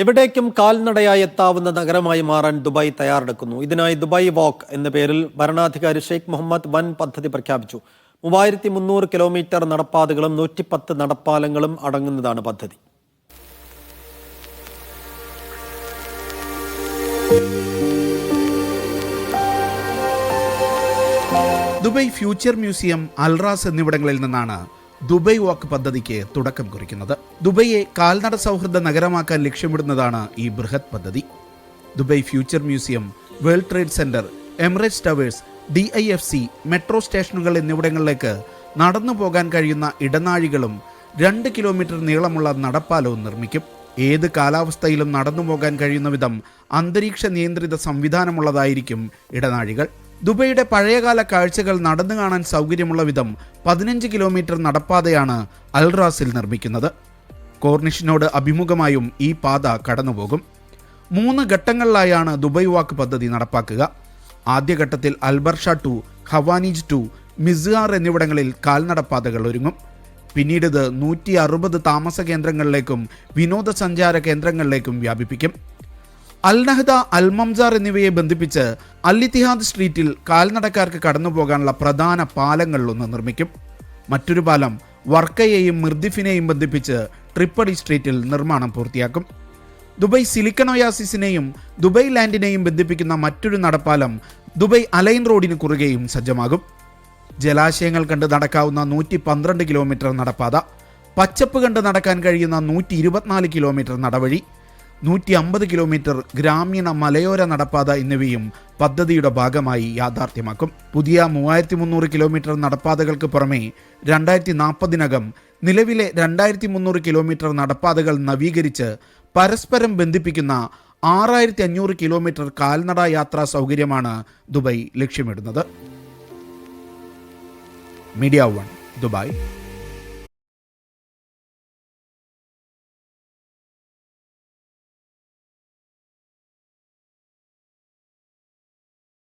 എവിടേക്കും കാൽനടയായി എത്താവുന്ന നഗരമായി മാറാൻ ദുബായ് തയ്യാറെടുക്കുന്നു. ഇതിനായി ദുബായ് വാക്ക് എന്ന പേരിൽ ഭരണാധികാരി ഷെയ്ഖ് മുഹമ്മദ് വൻ പദ്ധതി പ്രഖ്യാപിച്ചു. മൂവായിരത്തി മുന്നൂറ് കിലോമീറ്റർ നടപ്പാതകളും നൂറ്റിപ്പത്ത് നടപ്പാലങ്ങളും അടങ്ങുന്നതാണ് പദ്ധതി. ദുബായ് ഫ്യൂച്ചർ മ്യൂസിയം അൽറാസ് എന്നിവിടങ്ങളിൽ നിന്നാണ് ദുബായ് വാക്ക് പദ്ധതിക്ക് തുടക്കം കുറിക്കുന്നത്. ദുബൈയെ കാൽനട സൗഹൃദ നഗരമാക്കാൻ ലക്ഷ്യമിടുന്നതാണ് ഈ ബൃഹത് പദ്ധതി. Dubai future museum world trade centre Emirates towers D I F C metro സ്റ്റേഷനുകൾ എന്നിവിടങ്ങളിലേക്ക് നടന്നു പോകാൻ കഴിയുന്ന ഇടനാഴികളും രണ്ട് കിലോമീറ്റർ നീളമുള്ള നടപ്പാലവും നിർമ്മിക്കും. ഏത് കാലാവസ്ഥയിലും നടന്നു പോകാൻ കഴിയുന്ന വിധം അന്തരീക്ഷ നിയന്ത്രിത സംവിധാനമുള്ളതായിരിക്കും ഇടനാഴികൾ. ദുബൈയുടെ പഴയകാല കാഴ്ചകൾ നടന്നു കാണാൻ സൗകര്യമുള്ള വിധം പതിനഞ്ച് കിലോമീറ്റർ നടപ്പാതയാണ് അൽറാസിൽ നിർമ്മിക്കുന്നത്. കോർണിഷിനോട് അഭിമുഖമായും ഈ പാത കടന്നുപോകും. മൂന്ന് ഘട്ടങ്ങളിലായാണ് ദുബൈ വാക്ക് പദ്ധതി നടപ്പാക്കുക. ആദ്യഘട്ടത്തിൽ അൽബർഷ ടു ഹവാനിജ് ടു മിസ്ആർ എന്നിവിടങ്ങളിൽ കാൽനടപ്പാതകൾ ഒരുങ്ങും. പിന്നീട് ഇത് നൂറ്റി അറുപത് താമസ കേന്ദ്രങ്ങളിലേക്കും വിനോദസഞ്ചാര കേന്ദ്രങ്ങളിലേക്കും വ്യാപിപ്പിക്കും. അൽ നഹ്ദ അൽ മംസാർ എന്നിവയെ ബന്ധിപ്പിച്ച് അൽ ഇത്തിഹാദ് സ്ട്രീറ്റിൽ കാൽനടക്കാർക്ക് കടന്നുപോകാനുള്ള പ്രധാന പാലങ്ങളിലൊന്ന് നിർമ്മിക്കും. മറ്റൊരു പാലം വർക്കയെയും മിർദിഫിനെയും ബന്ധിപ്പിച്ച് ട്രിപ്പടി സ്ട്രീറ്റിൽ നിർമ്മാണം പൂർത്തിയാക്കും. ദുബൈ സിലിക്കൺ ഒയാസിസിനെയും ദുബൈ ലാൻഡിനെയും ബന്ധിപ്പിക്കുന്ന മറ്റൊരു നടപ്പാലം ദുബൈ അലൈൻ റോഡിന് കുറുകെയും സജ്ജമാകും. ജലാശയങ്ങൾ കണ്ട് നടക്കാവുന്ന നൂറ്റി പന്ത്രണ്ട് കിലോമീറ്റർ നടപ്പാത പച്ചപ്പ് കണ്ട് നടക്കാൻ കഴിയുന്ന നൂറ്റി ഇരുപത്തിനാല് കിലോമീറ്റർ നടവഴി നൂറ്റി അമ്പത് കിലോമീറ്റർ ഗ്രാമീണ മലയോര നടപ്പാത എന്നിവയും പദ്ധതിയുടെ ഭാഗമായി യാഥാർത്ഥ്യമാക്കും. പുതിയ മൂവായിരത്തി മുന്നൂറ് കിലോമീറ്റർ നടപ്പാതകൾക്ക് പുറമെ രണ്ടായിരത്തി നാൽപ്പതിനകം നിലവിലെ രണ്ടായിരത്തി മുന്നൂറ് കിലോമീറ്റർ നടപ്പാതകൾ നവീകരിച്ച് പരസ്പരം ബന്ധിപ്പിക്കുന്ന ആറായിരത്തി അഞ്ഞൂറ് കിലോമീറ്റർ കാൽനട യാത്രാ സൗകര്യമാണ് ദുബായ് ലക്ഷ്യമിടുന്നത്. Media one Dubai.